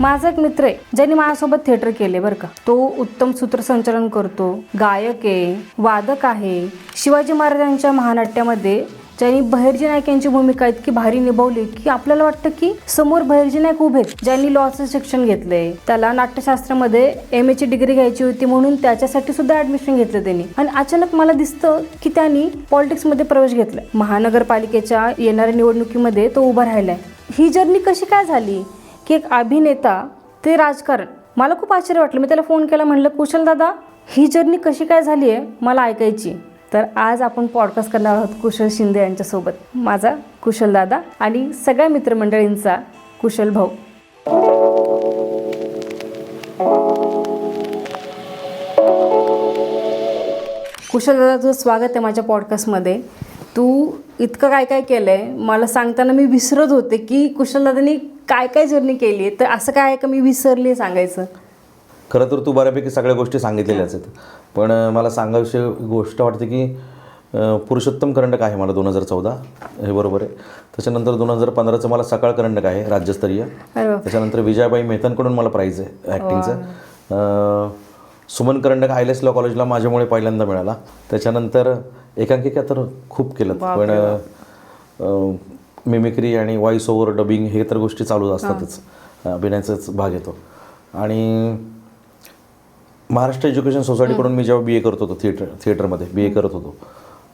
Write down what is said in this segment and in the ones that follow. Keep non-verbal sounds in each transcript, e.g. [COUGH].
माझा एक मित्र आहे ज्यांनी माझ्यासोबत थिएटर केले बरं का. तो उत्तम सूत्रसंचालन करतो गायक आहे वादक आहे. शिवाजी महाराजांच्या महानाट्यामध्ये ज्यांनी बहिर्जी नाईक यांची भूमिका इतकी भारी निभावली की आपल्याला वाटतं की समोर बहिर्जी नाईक उभे आहेत ज्यांनी लॉचं शिक्षण घेतलंय. त्याला नाट्यशास्त्रामध्ये एम एची डिग्री घ्यायची होती म्हणून त्याच्यासाठी सुद्धा ऍडमिशन घेतलं त्यांनी. आणि अचानक मला दिसतं की त्यांनी पॉलिटिक्समध्ये प्रवेश घेतलाय. महानगरपालिकेच्या येणाऱ्या निवडणुकीमध्ये तो उभा राहिलाय. ही जर्नी कशी काय झाली? की एक अभिनेता ते राजकारण. मला खूप आश्चर्य वाटलं. मी त्याला फोन केला म्हणलं कुशल दादा ही जर्नी कशी काय झाली आहे? मला ऐकायची. तर आज आपण पॉडकास्ट करणार आहोत कुशल शिंदे यांच्यासोबत. माझा कुशल दादा आणि सगळ्या मित्रमंडळींचा कुशल भाऊ. कुशल दादा तुझं स्वागत आहे माझ्या पॉडकास्टमध्ये तू इतकं काय काय केलं आहे मला सांगताना मी विसरत होते की कुशल दादानी काय काय जर्नी केली आहे तर असं काय आहे का मी विसरली सांगायचं? खरं तर तू बऱ्यापैकी सगळ्या गोष्टी सांगितलेल्याच आहेत. पण मला सांगाविषयी गोष्ट वाटते की पुरुषोत्तम करंडक आहे मला दोन हजार चौदा. हे बरोबर आहे. त्याच्यानंतर दोन हजार पंधराचं मला सकाळ करंडक आहे राज्यस्तरीय. त्याच्यानंतर विजयाबाई मेहतांकडून मला प्राईज आहे ॲक्टिंगचं सुमन करंडक आय एस लॉ कॉलेजला माझ्यामुळे पहिल्यांदा मिळाला. त्याच्यानंतर एकांकिका तर खूप केलं. पण मिमिक्री आणि व्हॉइस ओव्हर डबिंग हे तर गोष्टी चालू असतातच. अभिनयाचाच भाग येतो. आणि महाराष्ट्र एज्युकेशन सोसायटीकडून मी जेव्हा बी ए करत होतो थिएटर थिएटरमध्ये बी ए करत होतो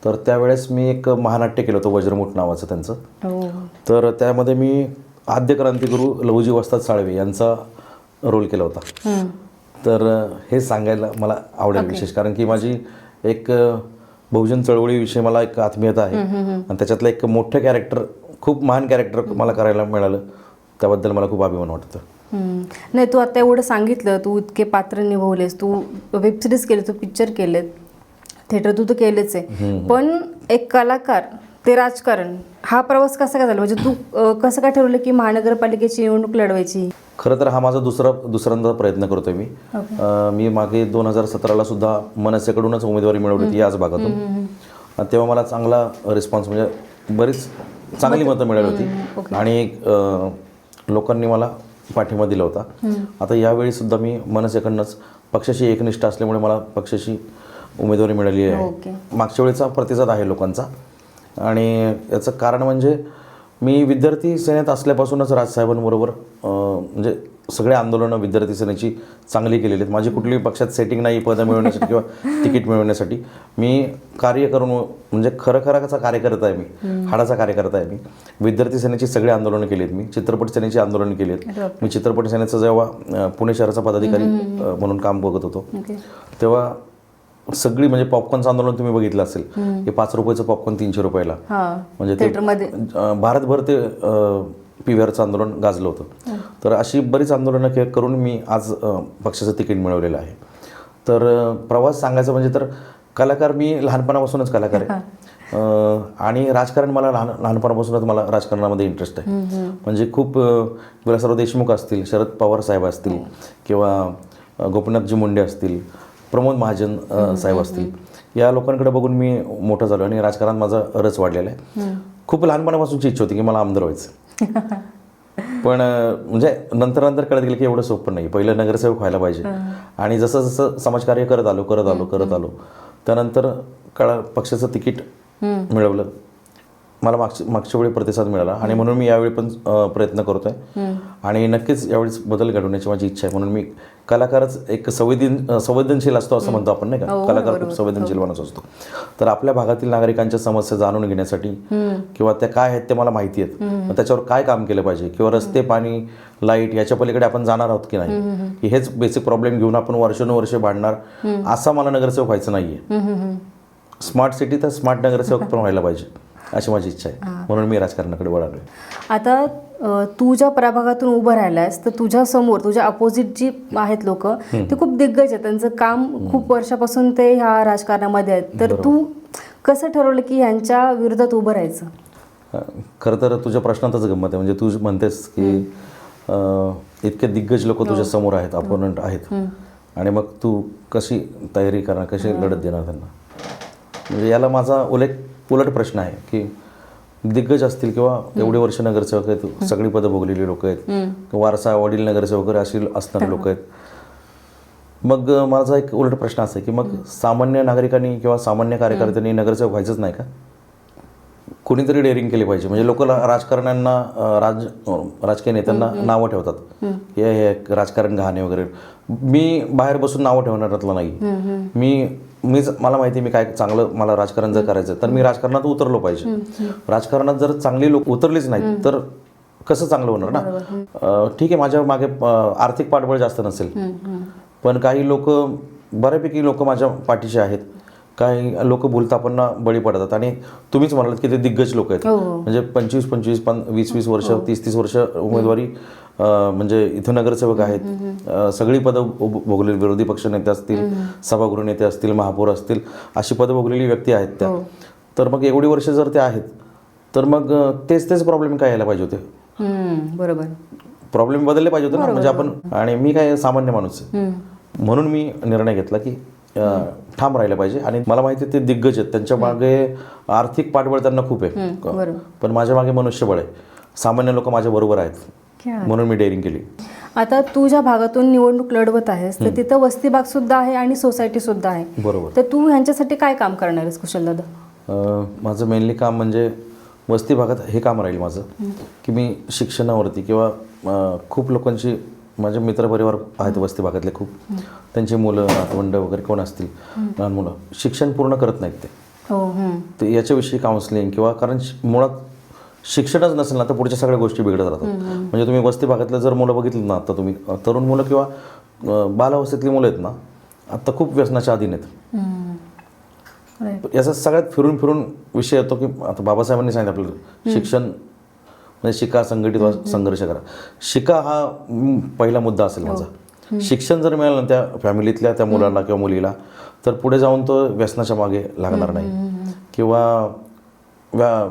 तर त्यावेळेस मी एक महानाट्य केलं होतं वज्रमुठ नावाचं त्यांचं. हो. तर त्यामध्ये मी आद्य क्रांतिगुरू लहुजी वस्ताद साळवे यांचा रोल केला होता. तर हे सांगायला मला आवडेल विशेष कारण की माझी एक बहुजन चळवळीविषयी मला एक आत्मीयता आहे. आणि त्याच्यातलं एक मोठं कॅरेक्टर खूप महान कॅरेक्टर मला करायला मिळालं. त्याबद्दल मला खूप अभिमान वाटतं. नाही तू आता एवढं सांगितलं तू इतके पात्र निभवलेस तू वेब सिरीज केले तू पिक्चर केलेत थिएटर तू तर केलेच आहे. पण एक कलाकार ते राजकारण हा प्रवास कसा काय झाला? म्हणजे तू कसं काय ठरवलं की महानगरपालिकेची निवडणूक लढवायची? खरं तर हा माझा दुसरा दुसऱ्यांदा प्रयत्न करतोय मी. मी मागे दोन हजार सतराला सुद्धा मनसेकडूनच उमेदवारी मिळवली होती याच भागातून. तेव्हा मला चांगला रिस्पॉन्स म्हणजे बरीच चांगली मतं मिळाली होती. आणि लोकांनी मला पाठिंबा दिला होता. आता यावेळी सुद्धा मी मनसेकडनंच पक्षाशी एकनिष्ठ असल्यामुळे मला पक्षाशी उमेदवारी मिळाली. आहे. मागच्या वेळेचा प्रतिसाद आहे लोकांचा. आणि याचं कारण म्हणजे मी विद्यार्थी सेनेत असल्यापासूनच राजसाहेबांबरोबर म्हणजे सगळे आंदोलनं विद्यार्थी सेनेची चांगली केलेली आहेत. माझी कुठलीही पक्षात सेटिंग नाही पदं मिळवण्यासाठी किंवा तिकीट मिळवण्यासाठी. मी कार्य करून म्हणजे खरं खराचा कार्यकर्ता आहे मी हाडाचा कार्यकर्ता आहे मी. विद्यार्थी सेनेची सगळी आंदोलनं केली आहेत मी. चित्रपट सेनेची आंदोलनं केली आहेत. मी चित्रपट सेनेचं जेव्हा पुणे शहराचा पदाधिकारी म्हणून काम बघत होतो तेव्हा सगळी म्हणजे पॉपकॉर्नचं आंदोलन तुम्ही बघितलं असेल हे पाच रुपयाचं पॉपकॉर्न तीनशे रुपयाला. म्हणजे ते भारतभर ते पी व्ही आरचं आंदोलन गाजलं होतं. तर अशी बरीच आंदोलनं के करून मी आज पक्षाचं तिकीट मिळवलेलं आहे. तर प्रवास सांगायचं म्हणजे तर कलाकार मी लहानपणापासूनच कलाकार आहे. आणि राजकारण मला लहान लहानपणापासूनच मला राजकारणामध्ये इंटरेस्ट आहे. म्हणजे खूप विलासराव देशमुख असतील शरद पवार साहेब असतील किंवा अं, गोपीनाथजी मुंडे असतील प्रमोद महाजन साहेब असतील या लोकांकडे बघून मी मोठं झालो आणि राजकारणात माझा रस वाढलेला आहे. खूप लहानपणापासूनची इच्छा होती की मला आमदार व्हायचं. [LAUGHS] पण म्हणजे नंतर नंतर कळत गेलं की एवढं सोपं नाही. पहिलं नगरसेवक व्हायला पाहिजे. आणि जसं जसं समाजकार्य करत आलो करत आलो करत आलो त्यानंतर कळा पक्षाचं तिकीट मिळवलं. मला मागच्या मागच्या वेळी प्रतिसाद मिळाला आणि म्हणून मी यावेळी पण प्रयत्न करतोय. आणि नक्कीच यावेळेस बदल घडवण्याची माझी इच्छा आहे. म्हणून मी कलाकारच एक संवेदन संवेदनशील असतो असं म्हणतो आपण नाही का? कलाकार खूप संवेदनशील माणूस असतो. तर आपल्या भागातील नागरिकांच्या समस्या जाणून घेण्यासाठी किंवा त्या काय आहेत ते मला माहिती आहेत. त्याच्यावर काय काम केलं पाहिजे? किंवा रस्ते पाणी लाइट याच्या पलीकडे आपण जाणार आहोत की नाही? की हेच बेसिक प्रॉब्लेम घेऊन आपण वर्षानुवर्षे भांडणार? असा मला नगरसेवक व्हायचं नाहीये. स्मार्ट सिटी तर स्मार्ट नगरसेवक पण व्हायला पाहिजे अशी माझी इच्छा आहे. म्हणून मी राजकारणाकडे वळालोय. आता तू ज्या प्रभागातून उभं राहिलायस तर तुझ्या समोर तुझ्या अपोजिट जी आहेत लोक ते खूप दिग्गज आहेत. त्यांचं काम खूप वर्षापासून ते ह्या राजकारणामध्ये आहेत. तर तू कसं ठरवलं की यांच्या विरोधात उभं राहायचं? खरं तर तुझ्या प्रश्नातच गंमत आहे. म्हणजे तू म्हणतेस की इतके दिग्गज लोक तुझ्या समोर आहेत अपोनंट आहेत. आणि मग तू कशी तयारी करणार कशी लढत देणार त्यांना? म्हणजे याला माझा उलेट उलट प्रश्न आहे की दिग्गज असतील किंवा एवढे वर्ष नगरसेवक आहेत सगळी पदं भोगलेली लोक आहेत. वारसा वडील नगरसेवक अशी असणारे लोक आहेत. मग माझा एक उलट प्रश्न असा आहे की मग सामान्य नागरिकांनी किंवा सामान्य कार्यकर्त्यांनी नगरसेवक व्हायचंच नाही का? कोणीतरी डेअरिंग केली पाहिजे. म्हणजे लोक राजकारण्यांना राज राजकीय नेत्यांना नावं ठेवतात. हे हे राजकारण घाणे वगैरे. मी बाहेर बसून नावं ठेवणाऱ्यातलं नाही. मी मीच मला माहिती मी काय चांगलं मला राजकारण जर करायचं तर मी राजकारणात उतरलो पाहिजे. राजकारणात जर चांगली लोक उतरलीच नाहीत तर कसं चांगलं होणार ना? ठीक आहे माझ्या मागे आर्थिक पाठबळ जास्त नसेल. पण काही लोक बऱ्यापैकी लोक माझ्या पाठीशी आहेत. काही लोक भूलतापांना बळी पडतात. आणि तुम्हीच म्हणालात की ते दिग्गज लोक आहेत. म्हणजे पंचवीस पंचवीस पन वीस वीस वर्ष तीस तीस वर्ष उमेदवारी म्हणजे इथं नगरसेवक आहेत. सगळी पदं भोगलेली विरोधी पक्ष नेते असतील सभागृह नेते असतील महापौर असतील अशी पदं भोगलेली व्यक्ती आहेत त्या. तर मग एवढी वर्ष जर ते आहेत तर मग तेच तेच प्रॉब्लेम काय यायला पाहिजे होते? बरोबर. प्रॉब्लेम बदलले पाहिजे होते ना? म्हणजे आपण आणि मी काय सामान्य माणूस म्हणून मी निर्णय घेतला की ठाम राहिलं पाहिजे. आणि मला माहिती आहे ते दिग्गज आहेत. त्यांच्या मागे आर्थिक पाठबळ त्यांना खूप आहे. पण माझ्या मागे मनुष्यबळ आहे. सामान्य लोक माझ्या बरोबर आहेत. म्हणून मी डेअरिंग केली. आता तू ज्या भागातून निवडणूक लढवत आहेस तर तिथं वस्ती भाग सुद्धा आहे आणि सोसायटी सुद्धा आहे. बरोबर. तर तू ह्यांच्यासाठी काय काम करणार आहेस कुशल दादा? माझं मेनली काम म्हणजे वस्ती भागात हे काम राहील माझं. की मी शिक्षणावरती किंवा खूप लोकांची माझे मित्रपरिवार आहेत वस्ती भागातले खूप त्यांची मुलं नातवंड वगैरे कोण असतील? लहान मुलं. शिक्षण पूर्ण करत नाहीत ते. हो हम्म. ते याच्याविषयी काउन्सिलिंग किंवा कारण मुळात शिक्षणच नसेल ना तर पुढच्या सगळ्या गोष्टी बिघडत राहतात. म्हणजे तुम्ही वस्ती भागातल्या जर मुलं बघितली ना आता तुम्ही तरुण मुलं किंवा बालावस्थेतली मुलं आहेत ना आता खूप व्यसनाच्या अधीन आहेत. याचा सगळ्यात फिरून फिरून विषय येतो की आता बाबासाहेबांनी सांगितलं आपल्याला शिक्षण म्हणजे शिका संघटित संघर्ष करा. शिका हा पहिला मुद्दा असेल माझा. शिक्षण जर मिळालं त्या फॅमिलीतल्या त्या मुलाला किंवा मुलीला तर पुढे जाऊन तो व्यसनाच्या मागे लागणार नाही. किंवा व्या-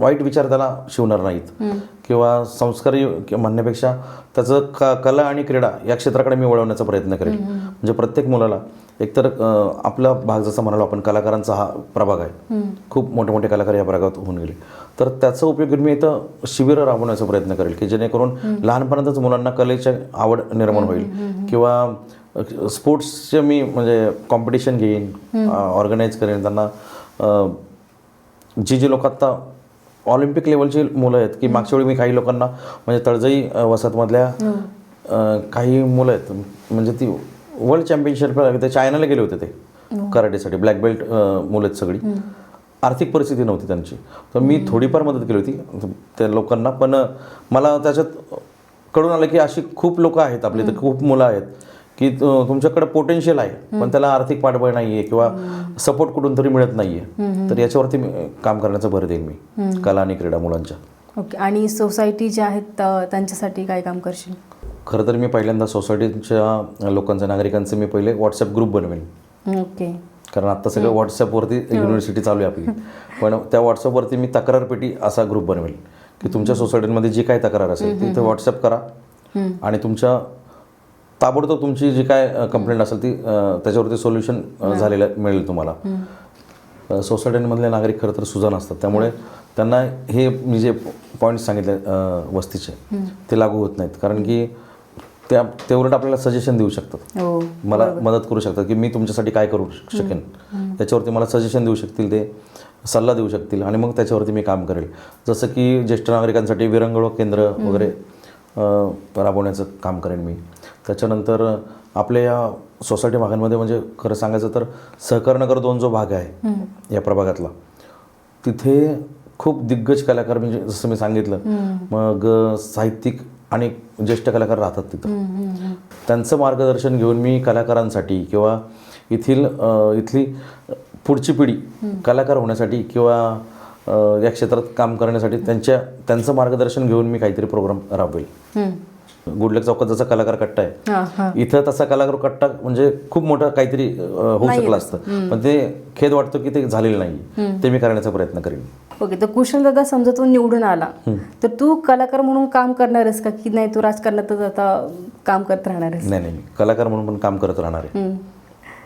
वाईट विचार त्याला शिवणार नाहीत. किंवा संस्कारी म्हणण्यापेक्षा त्याचं क कला आणि क्रीडा या क्षेत्राकडे मी वळवण्याचा प्रयत्न करेल म्हणजे प्रत्येक मुलाला एकतर आपला भाग जसा म्हणालो आपण कलाकारांचा हा प्रभाग आहे. खूप मोठे मोठे कलाकार या भागात होऊन गेले. तर त्याचा उपयोग मी इथं शिबिरं राबवण्याचा प्रयत्न करेल की जेणेकरून लहानपणातच मुलांना कलेची आवड निर्माण होईल. किंवा स्पोर्ट्सचे मी म्हणजे कॉम्पिटिशन घेईन ऑर्गनाईज करेन त्यांना जी जी लोक आत्ता ऑलिम्पिक लेवलची मुलं आहेत की मागच्या वेळी मी काही लोकांना म्हणजे तळजाई वसाहतमधल्या अ, काही मुलं आहेत म्हणजे ती वर्ल्ड चॅम्पियनशिप ते चायनाला गेले होते ते कराटेसाठी. ब्लॅक बेल्ट मुलं आहेत सगळी. आर्थिक परिस्थिती नव्हती त्यांची. तर मी थोडीफार मदत केली होती त्या लोकांना. पण मला त्याच्यात कळून आलं की अशी खूप लोक आहेत आपली तर खूप मुलं आहेत. की तुमच्याकडे पोटेन्शियल आहे पण त्याला आर्थिक पाठबळ नाही आहे किंवा सपोर्ट कुठून तरी मिळत नाही आहे तर याच्यावरती काम करण्याचा भर देईन मी कला आणि क्रीडा मुलांच्या. ओके. आणि सोसायटी ज्या आहेत त्यांच्यासाठी काय काम करशील? खरं तर मी पहिल्यांदा सोसायटीच्या लोकांचं नागरिकांचे मी पहिले व्हॉट्सअप ग्रुप बनवेन. ओके. कारण आता सगळं व्हॉट्सअपवरती युनिव्हर्सिटी चालू आहे आपली. [LAUGHS] पण त्या व्हॉट्सअपवरती मी तक्रार पेटी असा ग्रुप बनवेल की तुमच्या सोसायटीमध्ये जी काय तक्रार असेल ती व्हॉट्सअप करा आणि तुमच्या ताबडतोब तुमची जी काय कंप्लेंट असेल ती त्याच्यावरती सोल्युशन झालेलं मिळेल तुम्हाला. अ, सोसायट्यांमधले नागरिक खरं तर सुजान असतात. त्यामुळे त्यांना हे मी जे पॉईंट्स सांगितले वस्तीचे ते लागू होत नाहीत. कारण की त्या ते उलट आपल्याला सजेशन देऊ शकतात. हो मला मदत करू शकतात की मी तुमच्यासाठी काय करू शकेन. त्याच्यावरती मला सजेशन देऊ शकतील ते सल्ला देऊ शकतील आणि मग त्याच्यावरती मी काम करेल. जसं की ज्येष्ठ नागरिकांसाठी विरंगुळा केंद्र वगैरे राबवण्याचं काम करेन मी. त्याच्यानंतर आपल्या या सोसायटी भागांमध्ये म्हणजे खरं सांगायचं तर सहकारनगर दोन जो भाग आहे या प्रभागातला तिथे खूप दिग्गज कलाकार म्हणजे जसं मी सांगितलं मग साहित्यिक आणि ज्येष्ठ कलाकार राहतात तिथं. त्यांचं मार्गदर्शन घेऊन मी कलाकारांसाठी किंवा येथील इथली पुढची पिढी कलाकार होण्यासाठी किंवा या क्षेत्रात काम करण्यासाठी त्यांच्या त्यांचं मार्गदर्शन घेऊन मी काहीतरी प्रोग्राम राबवेल. गुडलेक चौकात जसा कलाकार कट्टा आहे हा हा. इथं तसा कलाकार कट्टा म्हणजे खूप मोठं काहीतरी होऊ शकलं असतं. पण ते खेद वाटतो की ते झालेलं नाही ते मी करण्याचा प्रयत्न करेन. ओके तर कुशल दादा समजा तू निवडून आला. तर तू कलाकार म्हणून काम करणार आहेस का? की नाही तू राजकारणातच आता काम करत राहणार आहेस नाही नाही कलाकार म्हणून पण काम करत राहणार आहे.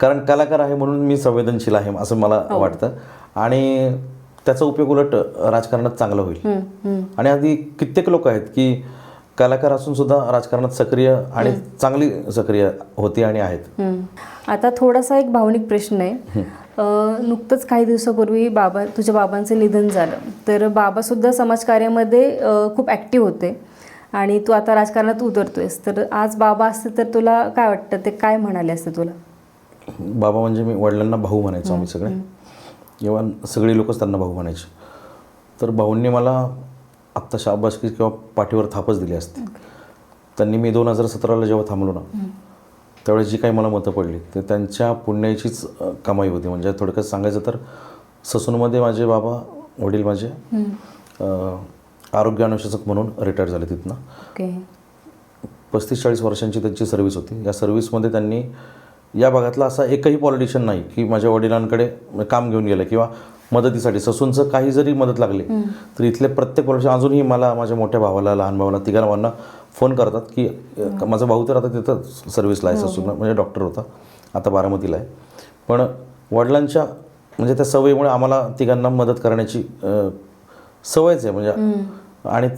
कारण कलाकार आहे म्हणून मी संवेदनशील आहे असं मला वाटतं. आणि त्याचा उपयोग उलट राजकारणात चांगला होईल. आणि आधी कित्येक लोक आहेत की कलाकार असून सुद्धा राजकारणात सक्रिय आणि चांगली सक्रिय होती आणि आहेत. आता थोडासा एक भावनिक प्रश्न आहे. नुकतंच काही दिवसापूर्वी बाबा तुझ्या बाबांचं निधन झालं. तर बाबासुद्धा समाजकार्यामध्ये खूप ॲक्टिव्ह होते. आणि तू आता राजकारणात उतरतोयस. तर आज बाबा असते तर तुला काय वाटतं? ते काय म्हणाले असते तुला? बाबा म्हणजे मी वडिलांना भाऊ म्हणायचो आम्ही सगळे. किंवा सगळी लोकच त्यांना भाऊ म्हणायचे. तर भाऊंनी मला आत्ता शाबासकी किंवा पाठीवर थापच दिली असते. त्यांनी मी दोन हजार सतराला जेव्हा थांबलो ना त्यावेळेस जी काही मला मतं पडली ते त्यांच्या पुण्याचीच कमाई होती. म्हणजे थोडक्यात सांगायचं तर ससूनमध्ये माझे बाबा वडील माझे आरोग्य अनुशासक म्हणून रिटायर झाले तिथनं. पस्तीस चाळीस वर्षांची त्यांची सर्व्हिस होती. या सर्व्हिसमध्ये त्यांनी या भागातला असा एकही पॉलिटिशियन नाही की माझ्या वडिलांकडे काम घेऊन गेलं किंवा मदतीसाठी ससूनचं काही जरी मदत लागली तर इथले प्रत्येक पॉलिटिशियन अजूनही मला माझ्या मोठ्या भावाला लहान भावाला तिघा भावांना फोन करतात की माझा भाऊ तर आता तिथं सर्व्हिसला आहे ससून म्हणजे डॉक्टर होता. आता बारामतीला आहे. पण वडिलांच्या म्हणजे त्या सवयीमुळे आम्हाला तिघांना मदत करण्याची सवयच आहे. म्हणजे आणि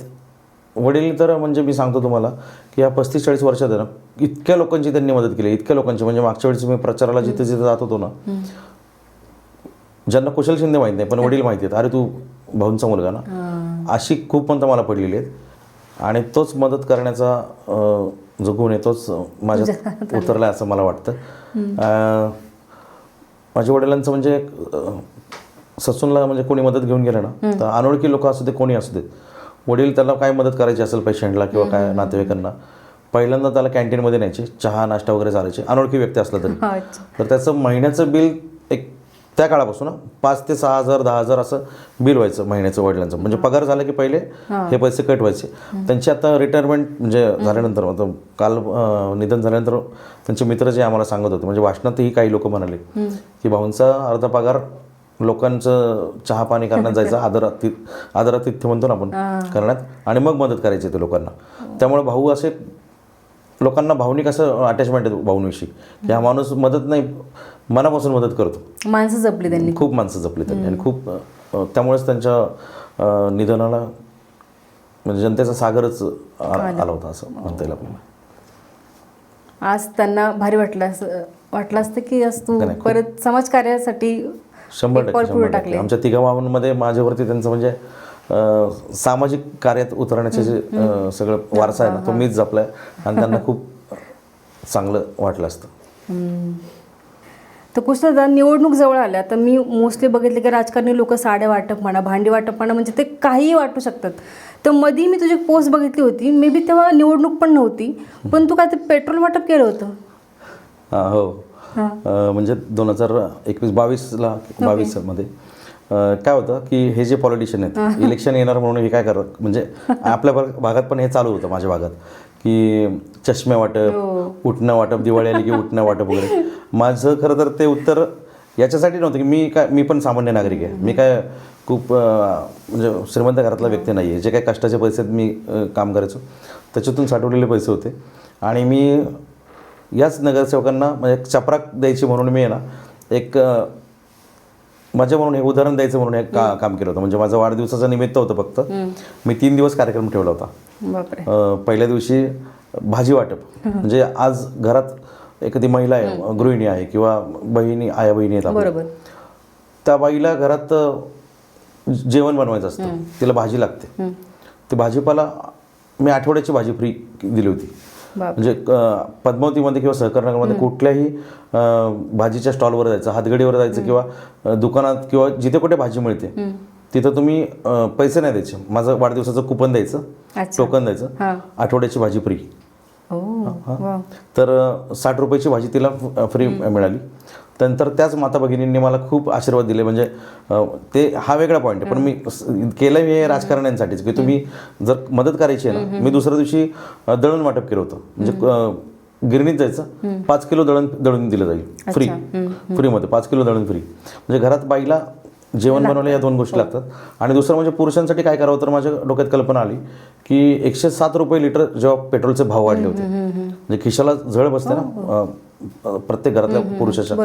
वडील तर म्हणजे मी सांगतो तुम्हाला की या पस्तीस चाळीस वर्षात ना इतक्या लोकांची त्यांनी मदत केली. इतक्या लोकांची म्हणजे मागच्या वेळेस मी प्रचाराला जिथे जिथे जात होतो ना ज्यांना कुशल शिंदे माहीत नाही पण वडील माहिती आहेत. अरे तू भाऊंचा मुलगा ना? अशी खूप पंत मला पडलेली आहेत. आणि तोच मदत करण्याचा जो गुण आहे तोच माझ्यात [LAUGHS] उतरला असं मला वाटतं. माझ्या वडिलांचं म्हणजे ससूनला म्हणजे कोणी मदत घेऊन गेलं ना तर अनोळखी लोक असू दे कोणी असू दे वडील त्याला काय मदत करायची असेल पेशंटला किंवा काय नातेवाईकांना पहिल्यांदा त्याला कॅन्टीनमध्ये न्यायचे चहा नाश्ता वगैरे चालायचे अनोळखी व्यक्ती असला तरी. तर त्याचं महिन्याचं बिल एक त्या काळापासून पाच ते सहा हजार दहा हजार असं बिल व्हायचं महिन्याचं वडिलांचं. म्हणजे पगार झाला की पहिले हे. पैसे कट व्हायचे. त्यांची आता रिटायरमेंट म्हणजे झाल्यानंतर काल निधन झाल्यानंतर त्यांचे मित्र जे आम्हाला सांगत होते म्हणजे भाषणातही काही लोक म्हणाले की भाऊंचा अर्धा पगार लोकांचं चहा पाणी करण्यात जायचं आदराति आदरातिथ्य म्हणतो ना आपण करण्यात आणि मग मदत करायची ते लोकांना. त्यामुळे भाऊ असे लोकांना भावनिक असं अटॅचमेंट आहे भाऊंविषयी की हा माणूस मदत नाही मनापासून मदत करतो. माणसं जपली त्यांनी. खूप माणसं जपली त्यांनी. आणि खूप त्यामुळेच त्यांच्या निधनाला म्हणजे जनतेचा सागरच आला होता असं म्हणता येईल आपल्याला. आज त्यांना भारी वाटलं असं वाटलं असतं की आज तू नाही, खूप- परत समाजकार्यासाठी शंभर टक्के आमच्या तिघा भावांमध्ये माझ्यावरती त्यांचं म्हणजे सामाजिक कार्यात उतरण्याचे जे सगळं वारसा आहे ना तो मीच जपलाय. आणि त्यांना खूप चांगलं वाटलं असतं. तर कुशलदा निवडणूक जवळ आल्या तर मी मोस्टली बघितले की राजकारणी लोक साड्या वाटप म्हणा भांडी वाटप म्हणा म्हणजे ते काहीही वाटू शकतात. तर मधी मी तुझी पोस्ट बघितली होती. मे बी तेव्हा निवडणूक पण नव्हती पण तू काय ते पेट्रोल वाटप केलं होतं. हा, म्हणजे दोन हजार एकवीस बावीसला बावीसमध्ये अ, काय होतं की हे जे पॉलिटिशियन आहेत इलेक्शन येणार म्हणून हे काय करत म्हणजे [LAUGHS] आपल्या भाग- भागात पण हे चालू होतं माझ्या भागात. की चष्मे वाटप उठणं वाटप दिवाळी आली की उठणं वाटप वगैरे. [LAUGHS] माझं खरं तर ते उत्तर याच्यासाठी नव्हतं की मी काय मी पण सामान्य नागरिक आहे. मी काय खूप म्हणजे श्रीमंत घरातला व्यक्ती नाही आहे जे काही कष्टाचे पैसे मी काम करायचो. त्याच्यातून साठवलेले पैसे होते. आणि मी याच नगरसेवकांना म्हणजे चपराक द्यायची म्हणून मी आहे ना एक मजा म्हणून हे उदाहरण द्यायचं म्हणून एक का काम केलं होतं. म्हणजे माझं वाढदिवसाचं निमित्त होतं फक्त. मी तीन दिवस कार्यक्रम ठेवला होता. पहिल्या दिवशी भाजी वाटप. म्हणजे आज घरात एखादी महिला आहे गृहिणी आहे किंवा बहिणी आया बहिणी आहेत त्या बाईला घरात जेवण बनवायचं असतं. तिला भाजी लागते. ते भाजीपाला मी आठवड्याची भाजी फ्री दिली होती. म्हणजे पद्मावतीमध्ये किंवा सहकारनगरमध्ये कुठल्याही भाजीच्या स्टॉलवर जायचं हातगडीवर जायचं किंवा दुकानात किंवा जिथे कुठे भाजी मिळते तिथं तुम्ही पैसे नाही द्यायचे. माझं वाढदिवसाचं कुपन द्यायचं टोकन द्यायचं आठवड्याची भाजी फ्री. तर साठ रुपयाची भाजी तिला फ्री मिळाली. त्यानंतर त्याच माता भगिनींनी मला खूप आशीर्वाद दिले. म्हणजे ते हा वेगळा पॉईंट आहे. पण मी केलं हे राजकारण्यांसाठीच. की तुम्ही जर मदत करायची आहे ना मी दुसऱ्या दिवशी दळण वाटप केलं होतं. म्हणजे गिरणीत जायचं. पाच किलो दळण दळून दिलं जाईल. फ्री फ्रीमध्ये पाच किलो दळण फ्री म्हणजे घरात बाईला जेवण बनवलं या दोन गोष्टी लागतात. आणि दुसरं म्हणजे पुरुषांसाठी काय करावं तर माझ्या डोक्यात कल्पना आली की एकशे सात रुपये लिटर जेव्हा पेट्रोलचे भाव वाढले होते. म्हणजे खिशाला झळ बसते ना अ, अ, प्रत्येक घरातल्या पुरुषाच्या.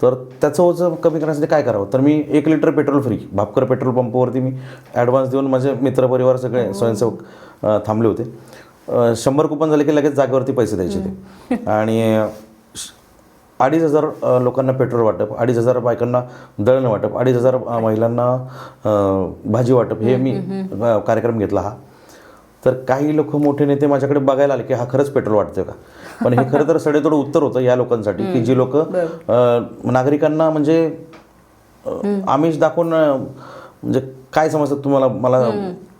तर त्याचं ओझं कमी करण्यासाठी काय करावं? तर मी एक litre petrol free Bhapkar petrol पंपावरती मी ॲडव्हान्स देऊन माझे मित्रपरिवार सगळे स्वयंसेवक अ, थांबले होते. शंभर कुपन झाले की लगेच जागेवरती पैसे द्यायचे ते. [LAUGHS] आणि अडीच हजार लोकांना पेट्रोल वाटप अडीच हजार बायकांना दळण वाटप अडीच हजार महिलांना भाजी वाटप हे मी कार्यक्रम घेतला हा. तर काही लोक मोठे नेते माझ्याकडे बघायला आले की हा खरंच पेट्रोल वाटतोय का? पण हे खरं तर [LAUGHS] सडेतोड उत्तर होतं या लोकांसाठी की जी लोक नागरिकांना म्हणजे आमिष दाखवून म्हणजे काय समजतात तुम्हाला? मला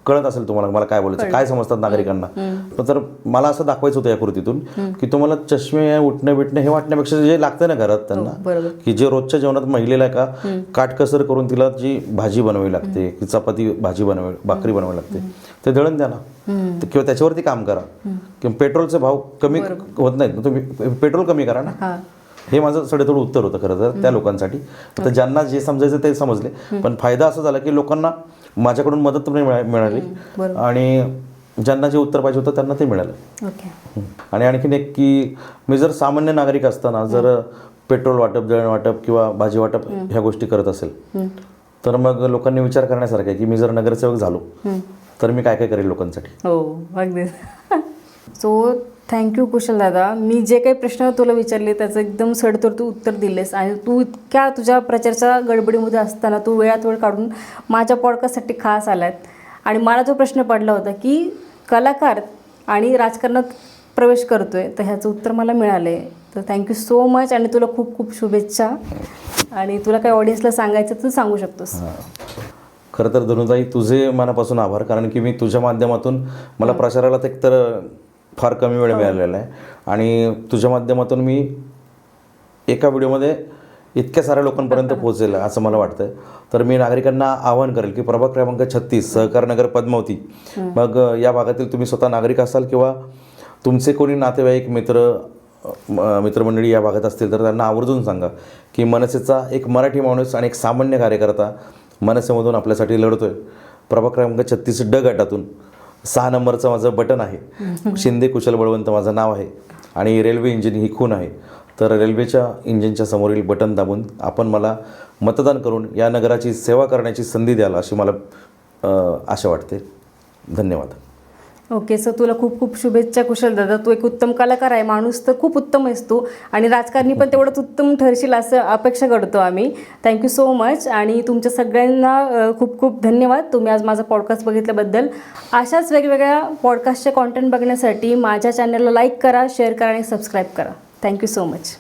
कळत असेल तुम्हाला मला काय बोलायचं काय समजतात नागरिकांना? पण तर मला असं दाखवायचं होतं या कृतीतून की तुम्हाला चष्मे उठणे बिटणे हे वाटण्यापेक्षा जे लागतं ना घरात त्यांना बरोबर. की जे रोजच्या जेवणात महिलेला का काटकसर करून तिला जी भाजी बनवावी लागते की चपाती भाजी बनवावी भाकरी बनवावी लागते. ते दळण द्या ना किंवा त्याच्यावरती काम करा. किंवा पेट्रोलचे भाव कमी होत नाहीत. तुम्ही पेट्रोल कमी करा ना. हां. माझं सडेतोड उत्तर होतं खरं तर त्या लोकांसाठी. तर ज्यांना जे समजायचं ते समजले. पण फायदा असा झाला की लोकांना माझ्याकडून मदत मिळाली. आणि ज्यांना जे उत्तर पाहिजे होतं त्यांना ते मिळालं. आणि आणखीन एक की मी जर सामान्य नागरिक असताना जर पेट्रोल वाटप जळण वाटप किंवा भाजी वाटप ह्या गोष्टी करत असेल तर मग लोकांनी विचार करण्यासारखं आहे की मी जर नगरसेवक झालो तर मी काय काय करेल लोकांसाठी? हो अगदीच. [LAUGHS] सो थँक्यू कुशल दादा. मी जे काही प्रश्न तुला विचारले त्याचं एकदम सडतोड तू उत्तर दिलेस आणि तू इतक्या तुझ्या प्रचारच्या गडबडीमध्ये असताना तू वेळात वेळ काढून माझ्या पॉडकास्टसाठी खास आलात आणि मला जो प्रश्न पडला होता की कलाकार आणि राजकारणात प्रवेश करतोय तर ह्याचं उत्तर मला मिळालं आहे तर थँक्यू सो मच आणि तुला खूप खूप शुभेच्छा. आणि तुला काही ऑडियन्सला सांगायचं तू सांगू शकतोस. खरं तर धनुताई तुझे मनापासून आभार. कारण की मी तुझ्या माध्यमातून मला प्रचाराला तर एकतर फार कमी वेळ मिळालेला आहे. आणि तुझ्या माध्यमातून मी एका व्हिडिओमध्ये इतक्या साऱ्या लोकांपर्यंत [LAUGHS] पोहोचेल असं मला वाटतंय. तर मी नागरिकांना आवाहन करेल की प्रभाग क्रमांक छत्तीस सहकार नगर पद्मावती. मग अ, या भागातील तुम्ही स्वतः नागरिक असाल किंवा तुमचे कोणी नातेवाईक मित्र मित्रमंडळी या भागात असतील तर त्यांना आवर्जून सांगा की मनसेचा एक मराठी माणूस आणि एक सामान्य कार्यकर्ता मनसेमधून आपल्यासाठी लढतोय. प्रभाग क्रमांक छत्तीस ड गटातून सहा नंबरचं माझं बटन आहे. शिंदे कुशल बळवंत माझं नाव आहे. आणि रेल्वे इंजिन ही खून आहे. तर रेल्वेच्या इंजिनच्या समोरील बटन दाबून आपण मला मतदान करून या नगराची सेवा करण्याची संधी द्याल अशी मला आशा वाटते. धन्यवाद. ओके सर तुला खूप खूप शुभेच्छा कुशल दादा. तू एक उत्तम कलाकार आहे माणूस तर खूप उत्तम आहेस तू. आणि राजकारणी पण तेवढंच उत्तम ठरशील असं अपेक्षा करतो आम्ही. थँक्यू सो मच आणि तुमच्या सगळ्यांना खूप खूप धन्यवाद. तुम्ही आज माझा पॉडकास्ट बघितल्याबद्दल. अशाच वेगवेगळ्या पॉडकास्टचे कॉन्टेंट बघण्यासाठी माझ्या चॅनलला लाईक करा शेअर करा आणि सबस्क्राईब करा. Thank you so much